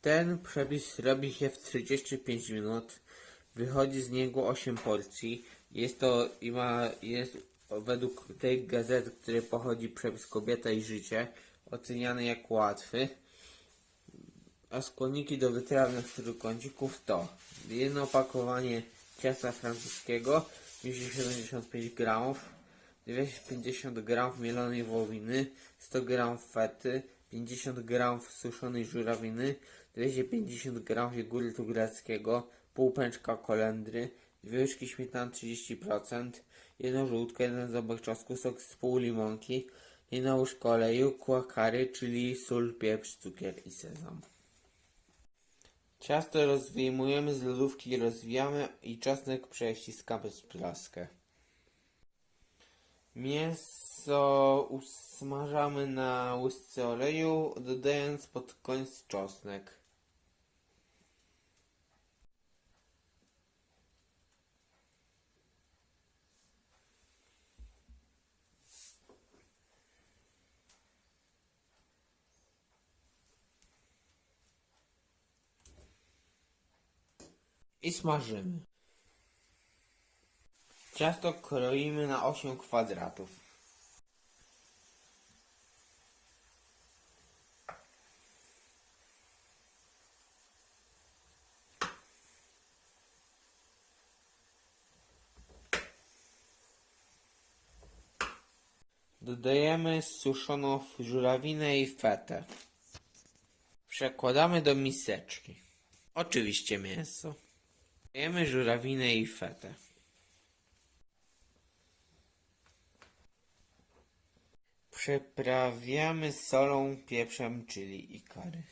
Ten przepis robi się w 35 minut. Wychodzi z niego 8 porcji. Jest to i ma jest według tej gazety, której pochodzi przepis Kobieta i Życie, oceniany jako łatwy. A składniki do wytrawnych trójkącików to jedno opakowanie ciasta francuskiego, mieści 75 gramów, 250 g mielonej wołowiny, 100 g fety, 50 g suszonej żurawiny, 250 g jogurtu greckiego, pół pęczka kolendry, dwie łyżki śmietany 30%, jedno żółtko, jeden ząbek czosnku, sok z pół limonki, jedna łyżka oleju, kła kary, czyli sól, pieprz, cukier i sezam. Ciasto rozwyjmujemy z lodówki, rozwijamy i czosnek prześciskamy z plaskę. Mięso usmażamy na łyżce oleju, dodając pod koniec czosnek. I smażymy. Ciasto kroimy na 8 kwadratów. Dodajemy suszoną żurawinę i fetę. Przekładamy do miseczki. Oczywiście mięso. Dodajemy żurawinę i fetę. Przyprawiamy solą, pieprzem, czyli i kary.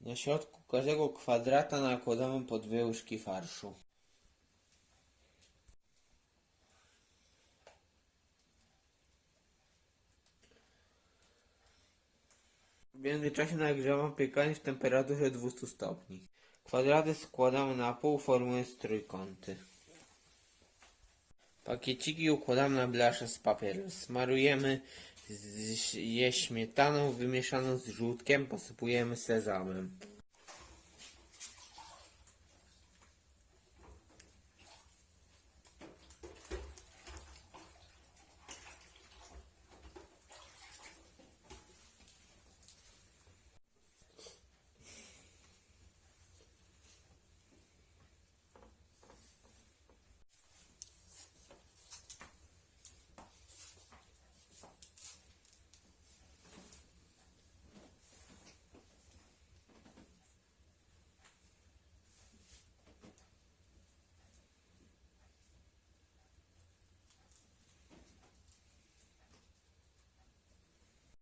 Na środku każdego kwadrata nakładamy po dwie łyżki farszu. W międzyczasie nagrzewam piekarnik w temperaturze 200 stopni. Kwadraty składamy na pół, formując trójkąty. Pakieciki układamy na blasze z papieru. Smarujemy je śmietaną wymieszaną z żółtkiem, posypujemy sezamem.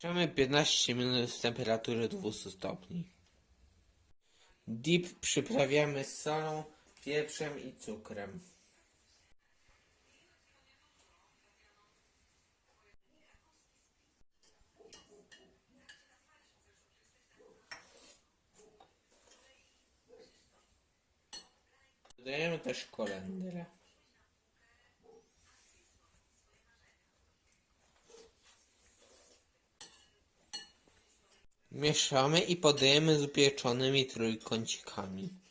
Czemy 15 minut w temperaturze 200 stopni. Dip przyprawiamy solą, pieprzem i cukrem. Dodajemy też kolendrę. Mieszamy i podajemy z upieczonymi trójkącikami.